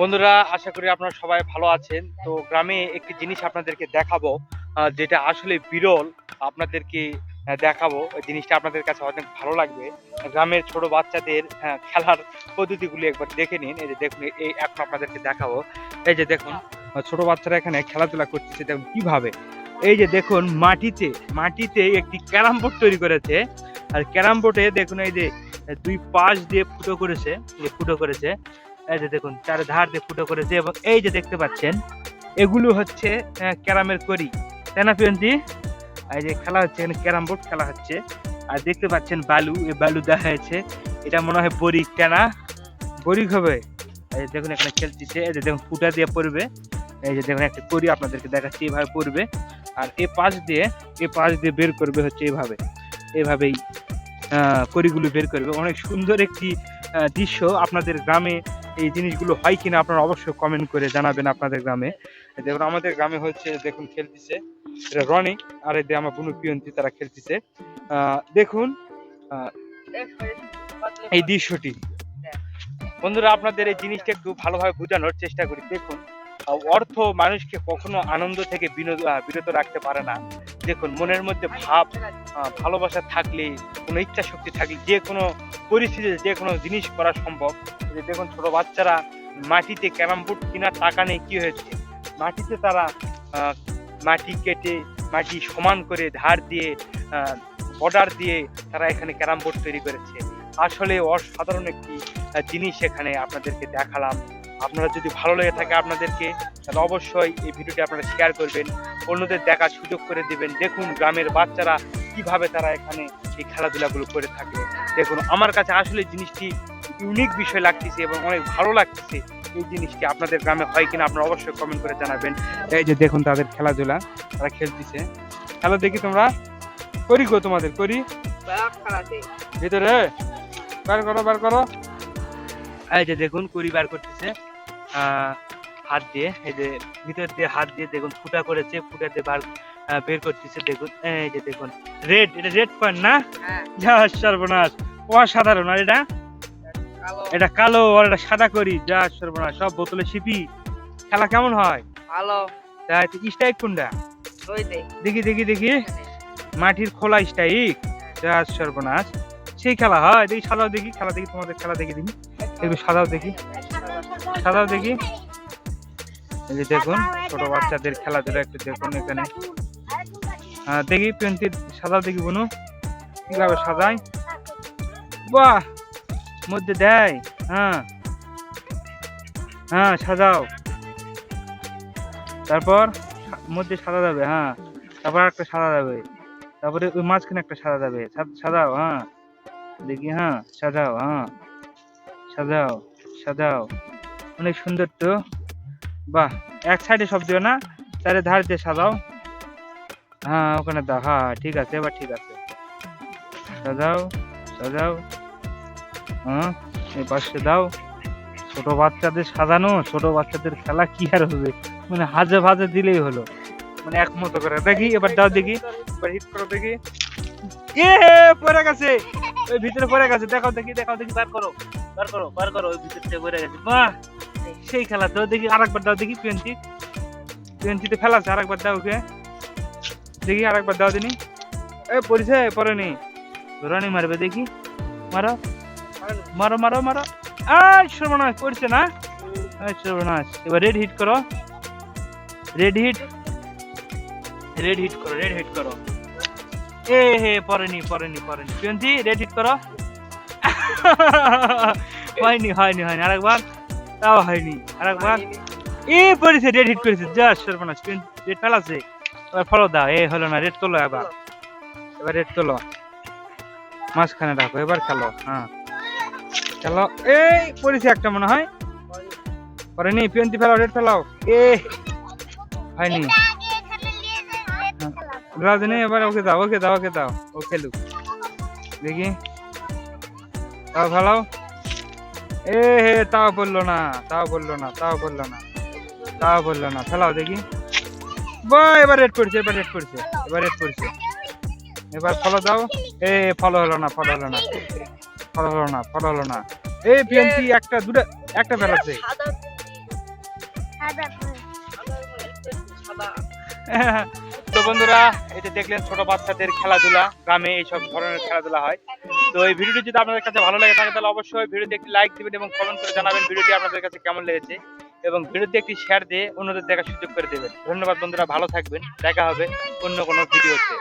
বন্ধুরা আশা করি আপনারা সবাই ভালো আছেন। তো গ্রামে একটি জিনিস আপনাদেরকে দেখাবো যেটা আসলে বিরল আপনাদেরকে দেখাবো। ওই জিনিসটা আপনাদের কাছে অনেক ভালো লাগবে। গ্রামের ছোট বাচ্চাদের আহ, খেলার পদ্ধতিগুলি একবার দেখে নিন। এই যে দেখুন এই এখন আপনাদেরকে দেখাবো। এই যে দেখুন ছোট বাচ্চারা এখানে খেলাধুলা করতেছে দেখুন কীভাবে। এই যে দেখুন মাটিতে মাটিতে একটি ক্যারাম বোর্ড তৈরি করেছে। আর ক্যারাম বোর্ডে দেখুন এই যে দুই পাশ দিয়ে ফুটো করেছে ফুটো করেছে। এই যে দেখুন চার ধার দিয়ে ফুটো করেছে এবং এই যে দেখতে পাচ্ছেন এগুলো হচ্ছে ক্যারামের করি তাই না পিয়ন্তি এই যে খেলা হচ্ছে এখানে ক্যারাম বোর্ড খেলা হচ্ছে। আর দেখতে পাচ্ছেন বালু এই বালু দেওয়া হয়েছে। এটা মনে হয় বরিক কেনা। বরিক হবে এই দেখুন এখানে খেলতেছে। এই যে দেখুন ফুটা দিয়ে পড়বে। এই যে দেখুন একটা করি আপনাদেরকে দেখাচ্ছি এইভাবে পড়বে। আর এ পাশ দিয়ে এ পাশ দিয়ে বের করবে হচ্ছে এইভাবে এইভাবেই আহ, করিগুলো বের করবে। অনেক সুন্দর একটি দৃশ্য আপনাদের গ্রামে এই জিনিসগুলো হয় কিনা আপনারা অবশ্যই কমেন্ট করে জানাবেন আপনাদের গ্রামে। দেখুন, আমাদের গ্রামে হচ্ছে, দেখুন খেলতেছে, এটা রনি আর এতে আমার বুনু পিয়ন্তি, তারা খেলতেছে। দেখুন এই দৃশ্যটি। বন্ধুরা, আপনাদের এই জিনিসটা একটু ভালোভাবে বোঝানোর চেষ্টা করি। দেখুন অর্থ মানুষকে কখনো আনন্দ থেকে বিনোদ বিরত রাখতে পারে না। দেখুন, মনের মধ্যে ভাব ভালোবাসা থাকলে, কোনো ইচ্ছা শক্তি থাকলে, যে কোনো পরিস্থিতিতে যে কোনো জিনিস করা সম্ভব। যে দেখুন, ছোট বাচ্চারা মাটিতে ক্যারাম বোর্ড কেনার টাকা নেই, কি হয়েছে? মাটিতে তারা মাটি কেটে, মাটি সমান করে ধার দিয়ে বর্ডার দিয়ে তারা এখানে ক্যারাম বোর্ড তৈরি করেছে। আসলে অসাধারণ একটি জিনিস এখানে আপনাদেরকে দেখালাম। আপনারা যদি ভালো লেগে থাকে আপনাদেরকে, তাহলে অবশ্যই এই ভিডিওটি আপনারা শেয়ার করবেন। অন্যদের দেখার সুযোগ করে দিবেন। দেখুন গ্রামের বাচ্চারা কীভাবে তারা এখানে এই খেলাধুলাগুলো করে থাকে। দেখুন, আমার কাছে আসলে জিনিসটি ইউনিক বিষয় লাগতেছে এবং অনেক ভালো লাগতেছে এই জিনিসটি। আপনাদের গ্রামে হয় কিনা আপনারা অবশ্যই কমেন্ট করে জানাবেন। এই যে দেখুন তাদের খেলাধুলা, তারা খেলতেছে। খেলা দেখি তোমরা। করি গো তোমাদের, করি। ভিতরে, বার করো বার করো। এই যে দেখুন, করি বার করতেছে। হাত দিয়ে এই যে ভিতর দিয়ে হাত দিয়ে দেখুন ফুটা করেছে ফুটা দিয়ে বার বের করতেছে দেখুন এই যে দেখুন রেড এটা রেড পয়েন্ট না? যা সর্বনাশ অসাধারণ আর এটা? এটা কালো আর এটা সাদা করি যা সর্বনাশ সব বোতলে সিপি। খেলা কেমন হয়? ভালো। তাই স্ট্রাইক কোনটা? দেখি দেখি দেখি। মাটির খোলা স্ট্রাইক? যা সর্বনাশ। সেই খেলা হয় দেখি সাদাও দেখি খেলা দেখি তোমাদের খেলা দেখি দেখি একটু সাদাও দেখি। সাদাও দেখি। এই যে দেখুন, ছোট বাচ্চাদের খেলাধুলা একটু দেখুন এখানে। দেখি পেন্টির সাদাও দেখি বনু। কীভাবে সাজায়? বাহ! মধ্যে দেয়। হ্যাঁ। হ্যাঁ সাজাও। তারপর মধ্যে সাদা যাবে হ্যাঁ। তারপর একটা সাদা যাবে। তারপরে ওই মাঝখানে একটা সাদা যাবে। সাজাও হ্যাঁ। দেখি হ্যাঁ সাজাও হ্যাঁ। সাজাও সাজাও। অনেক সুন্দর তো। বাহ, এক সাইডে সব দিও না, চারে ধার দিয়ে সাজাও। হ্যাঁ ওখানে দাও হ্যাঁ ঠিক আছে, এবার ঠিক আছে। সাজাও সাজাও হ্যাঁ এই পাশে দাও। ছোট বাচ্চাদের সাজানো, ছোট বাচ্চাদের খেলা কি আর হবে? মানে হাজে ভাজে দিলেই হলো। মানে একমতো করে। দেখি, এবার দাও দেখি, এবার হিট করো দেখি। এ, পড়ে গেছে। ওই ভিতরে পড়ে গেছে। দেখাও দেখি দেখাও দেখি, বার করো বার করো বার করো, ওই ভিতর পড়ে গেছে। বাহ! সেই খেলা তো দেখি আরেকবার দাও দেখি টোয়েন্টি। টোয়েন্টিতে ফেলাছে, আরেকবার দাও ওকে। দেখি আরেকবার দাও দিনি। এ, পড়েছে, পড়েনি। রানি মারবে, দেখি। মারো। মারো মারো মারো। আই সর্বনাশ, পড়ছে না? সর্বনাশ। এবার রেড হিট করো। রেড হিট রেড হিট করো রেড হিট করো। এ, হে, পড়েনি পড়েনি পড়েনি। টোয়েন্টি রেড হিট করো। হয়নি হয়নি হয়নি। আরেকবার। তাও হয়নি। আরেকবার। এ পড়েছে রেড হিট করেছে, যা সর্বনাশ। রেড ফেলাছে এবার ফলো দাও। এ হলো না রেড তোলো এবার। এবার রেড তোলো। মাঝখানে রাখো, এবার খেলো। হ্যাঁ। খেলো। এই, পড়েছে একটা মনে হয়। পরেনি পিয়ন্তি ফেলাও রেড ফেলাও। এ, হয়নি। রাজনী এবার ওকে দাও ওকে দাও ওকে দাও। ও খেলুক। দেখি। তাও ফেলাও। এ হে, তাও বলল না, তাও বলল না, তাও বলল না, তাও বলল না। ফেলাও দেখি। বা এবার রেড পড়ছে, এবার রেড পড়ছে, এবার রেড পড়ছে। এবার ফলো দাও। এ ফলো হলো না ফলো হলো না ফলো হলো না ফলো হলো না। এই পিএনপি একটা, দুটো, একটা ফেলাচ্ছে। তো বন্ধুরা এটা দেখলেন ছোট বাচ্চাদের খেলাধুলা, গ্রামে এইসব ধরনের খেলাধুলা হয়। তো এই ভিডিওটি যদি আপনাদের কাছে ভালো লাগে থাকে, তাহলে অবশ্যই ভিডিওতে একটি লাইক দিবেন এবং কমেন্ট করে জানাবেন ভিডিওটি আপনাদের কাছে কেমন লেগেছে এবং ভিডিওতে একটি শেয়ার দিয়ে অন্যদের দেখার সুযোগ করে দেবেন। ধন্যবাদ বন্ধুরা, ভালো থাকবেন, দেখা হবে অন্য কোনো ভিডিওতে।